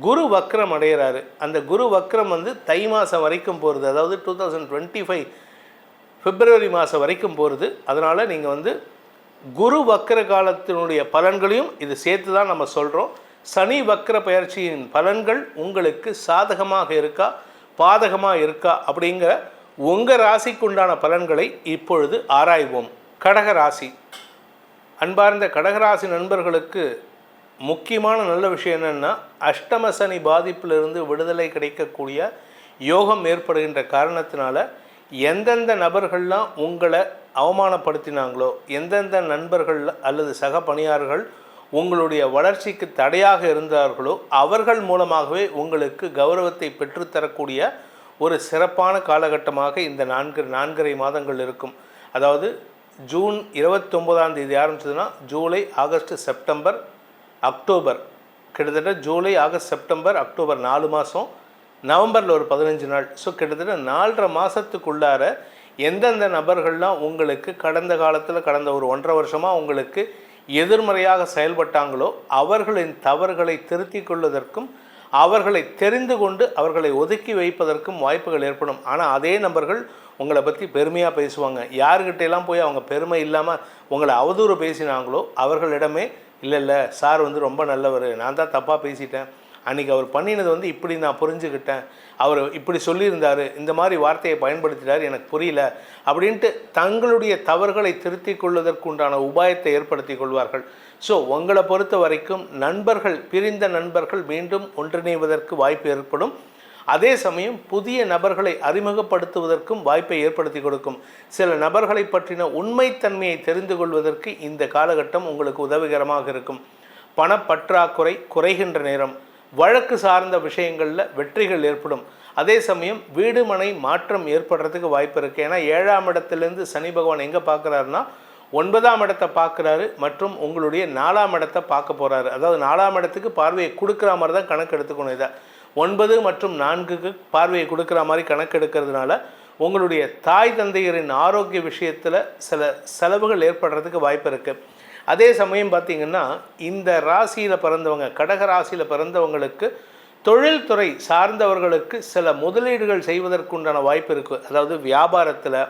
குரு வக்ரம் அடைகிறாரு அந்த குரு வக்ரம் வந்து தை மாதம் வரைக்கும் போகிறது அதாவது two thousand twenty five February மாதம் வரைக்கும் போகிறது அதனால் நீங்கள் வந்து குரு வக்ர காலத்தினுடைய பலன்களையும் இது சேர்த்து தான் நம்ம சொல்கிறோம் சனி வக்ர பயிற்சியின் பலன்கள் உங்களுக்கு சாதகமாக இருக்கா பாதகமாக இருக்கா அப்படிங்கிற உங்கள் ராசிக்குண்டான பலன்களை இப்பொழுது ஆராய்வோம். கடக ராசி. அன்பார்ந்த கடகராசி நண்பர்களுக்கு முக்கியமான நல்ல விஷயம் என்னென்னா அஷ்டம சனி பாதிப்பிலிருந்து விடுதலை கிடைக்கக்கூடிய யோகம் ஏற்படுகின்ற காரணத்தினால எந்தெந்த நபர்கள்லாம் உங்களை அவமானப்படுத்தினாங்களோ எந்தெந்த நண்பர்கள் அல்லது சக பணியாளர்கள் உங்களுடைய வளர்ச்சிக்கு தடையாக இருந்தார்களோ அவர்கள் மூலமாகவே உங்களுக்கு கௌரவத்தை பெற்றுத்தரக்கூடிய ஒரு சிறப்பான காலகட்டமாக இந்த நான்கு நான்கரை மாதங்கள் இருக்கும். அதாவது ஜூன் இருபத்தொம்போதாம் தேதி ஆரம்பிச்சதுன்னா ஜூலை ஆகஸ்ட் செப்டம்பர் அக்டோபர் கிட்டத்தட்ட ஜூலை ஆகஸ்ட் செப்டம்பர் அக்டோபர் நாலு மாதம் நவம்பரில் ஒரு பதினஞ்சு நாள். ஸோ கிட்டத்தட்ட நாலரை மாதத்துக்குள்ளார எந்தெந்த நபர்கள்லாம் உங்களுக்கு கடந்த காலத்தில் கடந்த ஒரு ஒன்றரை வருஷமாக உங்களுக்கு எதிர்மறையாக செயல்பட்டாங்களோ அவர்களின் தவறுகளை திருத்திக் கொள்வதற்கும் அவர்களை தெரிந்து கொண்டு அவர்களை ஒதுக்கி வைப்பதற்கும் வாய்ப்புகள் ஏற்படும். ஆனால் அதே நபர்கள் உங்களை பற்றி பெருமையாக பேசுவாங்க. யார்கிட்டையெல்லாம் எல்லாம் போய் அவங்க பெருமை இல்லாமல் உங்களை அவதூறு பேசினாங்களோ அவர்களிடமே இல்லை இல்லை சார் வந்து ரொம்ப நல்லவர். நான் தான் தப்பாக பேசிட்டேன். அன்றைக்கி அவர் பண்ணினது வந்து இப்படி நான் புரிஞ்சுக்கிட்டேன். அவர் இப்படி சொல்லியிருந்தார். இந்த மாதிரி வார்த்தையை பயன்படுத்திட்டார். எனக்கு புரியல. அப்படின்ட்டு தங்களுடைய தவறுகளை திருத்தி கொள்வதற்குண்டான உபாயத்தை ஏற்படுத்தி கொள்வார்கள். ஸோ உங்களை பொறுத்த வரைக்கும் நண்பர்கள் பிரிந்த நண்பர்கள் மீண்டும் ஒன்றிணைவதற்கு வாய்ப்பு ஏற்படும். அதே சமயம் புதிய நபர்களை அறிமுகப்படுத்துவதற்கும் வாய்ப்பை ஏற்படுத்தி கொடுக்கும். சில நபர்களை பற்றின உண்மைத்தன்மையை தெரிந்து கொள்வதற்கு இந்த காலகட்டம் உங்களுக்கு உதவிகரமாக இருக்கும். பணப்பற்றாக்குறை குறைகின்ற நேரம். வழக்கு சார்ந்த விஷயங்களில் வெற்றிகள் ஏற்படும். அதே சமயம் வீடு மனை மாற்றம் ஏற்படுறதுக்கு வாய்ப்பு இருக்குது ஏன்னா ஏழாம் இடத்துலேருந்து சனி பகவான் எங்கே பார்க்குறாருன்னா ஒன்பதாம் இடத்தை பார்க்குறாரு மற்றும் உங்களுடைய நாலாம் இடத்தை பார்க்க போகிறாரு அதாவது நாலாம் இடத்துக்கு பார்வையை கொடுக்குற மாதிரி தான் கணக்கு எடுத்துக்கணும் இதை. ஒன்பது மற்றும் நான்குக்கு பார்வையை கொடுக்குற மாதிரி கணக்கெடுக்கிறதுனால உங்களுடைய தாய் தந்தையரின் ஆரோக்கிய விஷயத்தில் சில செலவுகள் ஏற்படுறதுக்கு வாய்ப்பு இருக்குது அதே சமயம் பார்த்திங்கன்னா இந்த ராசியில் பிறந்தவங்க கடக ராசியில் பிறந்தவங்களுக்கு தொழில்துறை சார்ந்தவர்களுக்கு சில முதலீடுகள் செய்வதற்குண்டான வாய்ப்பு இருக்குது அதாவது வியாபாரத்தில்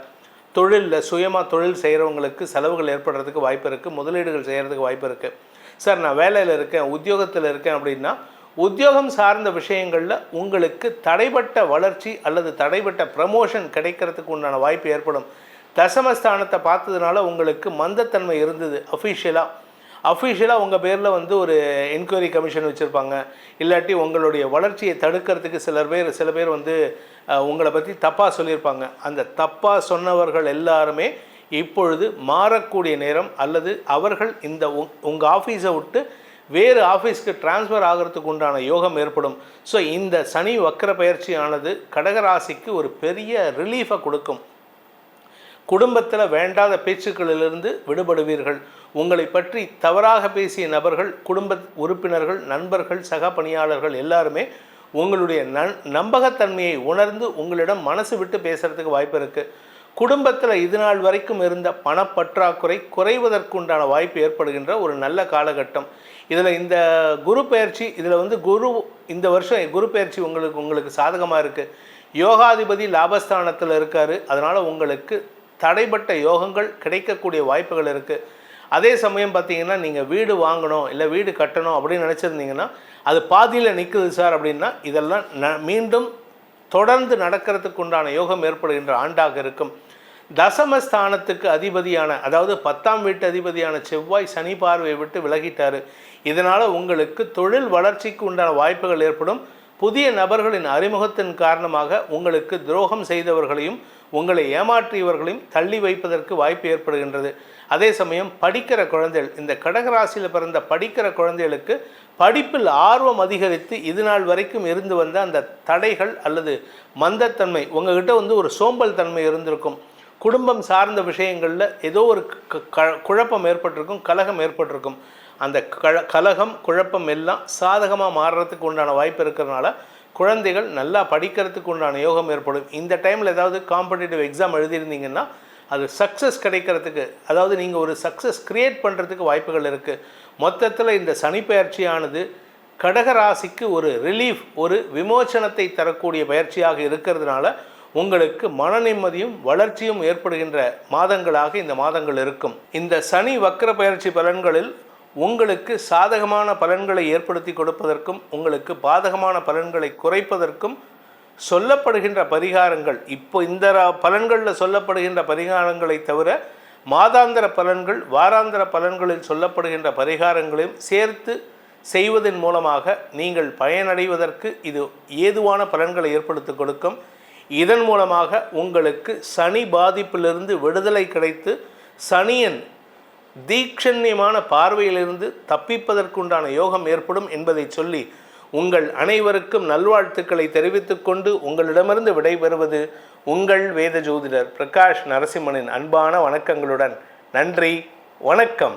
தொழிலில் சுயமாக தொழில் செய்கிறவங்களுக்கு செலவுகள் ஏற்படுறதுக்கு வாய்ப்பு இருக்குது முதலீடுகள் செய்கிறதுக்கு வாய்ப்பு இருக்குது சார் நான் வேலையில் இருக்கேன் உத்தியோகத்தில் இருக்கேன் அப்படின்னா உத்தியோகம் சார்ந்த விஷயங்களில் உங்களுக்கு தடைப்பட்ட வளர்ச்சி அல்லது தடைப்பட்ட ப்ரமோஷன் கிடைக்கிறதுக்கு உண்டான வாய்ப்பு ஏற்படும். தசமஸ்தானத்தை பார்த்ததுனால உங்களுக்கு மந்தத்தன்மை இருந்தது அஃபீஷியலாக அஃபீஷியலாக உங்கள் பேரில் வந்து ஒரு என்கொயரி கமிஷன் வச்சுருப்பாங்க. இல்லாட்டி உங்களுடைய வளர்ச்சியை தடுக்கிறதுக்கு சிலர் பேர் சில பேர் வந்து உங்களை பற்றி தப்பாக சொல்லியிருப்பாங்க. அந்த தப்பாக சொன்னவர்கள் எல்லாருமே இப்பொழுது மாறக்கூடிய நேரம் அல்லது அவர்கள் இந்த உங்கள் ஆஃபீஸை விட்டு வேறு ஆஃபீஸ்க்கு டிரான்ஸ்ஃபர் ஆகிறதுக்கு உண்டான யோகம் ஏற்படும். ஸோ இந்த சனி வக்கர பயிற்சியானது கடகராசிக்கு ஒரு பெரிய ரிலீஃபை கொடுக்கும். குடும்பத்தில் வேண்டாத பேச்சுக்களிலிருந்து விடுபடுவீர்கள். உங்களை பற்றி தவறாக பேசிய நபர்கள் குடும்ப உறுப்பினர்கள் நண்பர்கள் சக பணியாளர்கள் எல்லாருமே உங்களுடைய நன் நம்பகத்தன்மையை உணர்ந்து உங்களிடம் மனசு விட்டு பேசுகிறதுக்கு வாய்ப்பு இருக்குது குடும்பத்தில் இது நாள் வரைக்கும் இருந்த பணப்பற்றாக்குறை குறைவதற்குண்டான வாய்ப்பு ஏற்படுகின்ற ஒரு நல்ல காலகட்டம். இதில் இந்த குரு பயிற்சி இதில் வந்து குரு இந்த வருஷம் குரு பயிற்சி உங்களுக்கு உங்களுக்கு சாதகமாக இருக்குது யோகாதிபதி லாபஸ்தானத்தில் இருக்கார். அதனால் உங்களுக்கு தடைப்பட்ட யோகங்கள் கிடைக்கக்கூடிய வாய்ப்புகள் இருக்குது அதே சமயம் பார்த்தீங்கன்னா நீங்கள் வீடு வாங்கணும் இல்லை வீடு கட்டணும் அப்படின்னு நினச்சிருந்தீங்கன்னா அது பாதியில் நிற்குது சார் அப்படின்னா இதெல்லாம் ந மீண்டும் தொடர்ந்து நடக்கிறதுக்கு உண்டான யோகம் ஏற்படுகின்ற ஆண்டாக இருக்கும். தசமஸ்தானத்துக்கு அதிபதியான அதாவது பத்தாம் வீட்டு அதிபதியான செவ்வாய் சனி பார்வையை விட்டு விலகிட்டார். இதனால் உங்களுக்கு தொழில் வளர்ச்சிக்கு உண்டான வாய்ப்புகள் ஏற்படும். புதிய நபர்களின் அறிமுகத்தின் காரணமாக உங்களுக்கு துரோகம் செய்தவர்களையும் உங்களை ஏமாற்றியவர்களையும் தள்ளி வைப்பதற்கு வாய்ப்பு ஏற்படுகின்றது. அதே சமயம் படிக்கிற குழந்தைகள் இந்த கடகராசியில் பிறந்த படிக்கிற குழந்தைகளுக்கு படிப்பில் ஆர்வம் அதிகரித்து இது நாள் வரைக்கும் இருந்து வந்த அந்த தடைகள் அல்லது மந்தத்தன்மை உங்ககிட்ட வந்து ஒரு சோம்பல் தன்மை இருந்திருக்கும். குடும்பம் சார்ந்த விஷயங்களில் ஏதோ ஒரு க- க- குழப்பம் ஏற்பட்டிருக்கும் கலகம் ஏற்பட்டிருக்கும். அந்த கல கலகம் குழப்பம் எல்லாம் சாதகமாக மாறுறதுக்கு உண்டான வாய்ப்பு இருக்கிறதுனால குழந்தைகள் நல்லா படிக்கிறதுக்கு உண்டான யோகம் ஏற்படும். இந்த டைமில் ஏதாவது காம்படிட்டிவ் எக்ஸாம் எழுதியிருந்தீங்கன்னா அது சக்ஸஸ் கிடைக்கிறதுக்கு அதாவது நீங்கள் ஒரு சக்ஸஸ் க்ரியேட் பண்ணுறதுக்கு வாய்ப்புகள் இருக்குது மொத்தத்தில் இந்த சனி பயிற்சியானது கடக ராசிக்கு ஒரு ரிலீஃப் ஒரு விமோச்சனத்தை தரக்கூடிய பயிற்சியாக இருக்கிறதுனால உங்களுக்கு மன நிம்மதியும் வளர்ச்சியும் ஏற்படுகின்ற மாதங்களாக இந்த மாதங்கள் இருக்கும். இந்த சனி வக்கர பயிற்சி பலன்களில் உங்களுக்கு சாதகமான பலன்களை ஏற்படுத்தி கொடுப்பதற்கும் உங்களுக்கு பாதகமான பலன்களை குறைப்பதற்கும் சொல்லப்படுகின்ற பரிகாரங்கள் இப்போ இந்த ரா- பலன்களில் சொல்லப்படுகின்ற பரிகாரங்களை தவிர மாதாந்திர பலன்கள் வாராந்திர பலன்களில் சொல்லப்படுகின்ற பரிகாரங்களையும் சேர்த்து செய்வதன் மூலமாக நீங்கள் பயனடைவதற்கு இது ஏதுவான பலன்களை ஏற்படுத்தி கொடுக்கும். இதன் மூலமாக உங்களுக்கு சனி பாதிப்பிலிருந்து விடுதலை கிடைத்து சனியன் தீக்ஷண்யமான பார்வையிலிருந்து தப்பிப்பதற்குண்டான யோகம் ஏற்படும் என்பதை சொல்லி உங்கள் அனைவருக்கும் நல்வாழ்த்துக்களை தெரிவித்துக்கொண்டு உங்களிடமிருந்து விடைபெறுவது உங்கள் வேத ஜோதிடர் பிரகாஷ் நரசிம்மனின் அன்பான வணக்கங்களுடன். நன்றி வணக்கம்.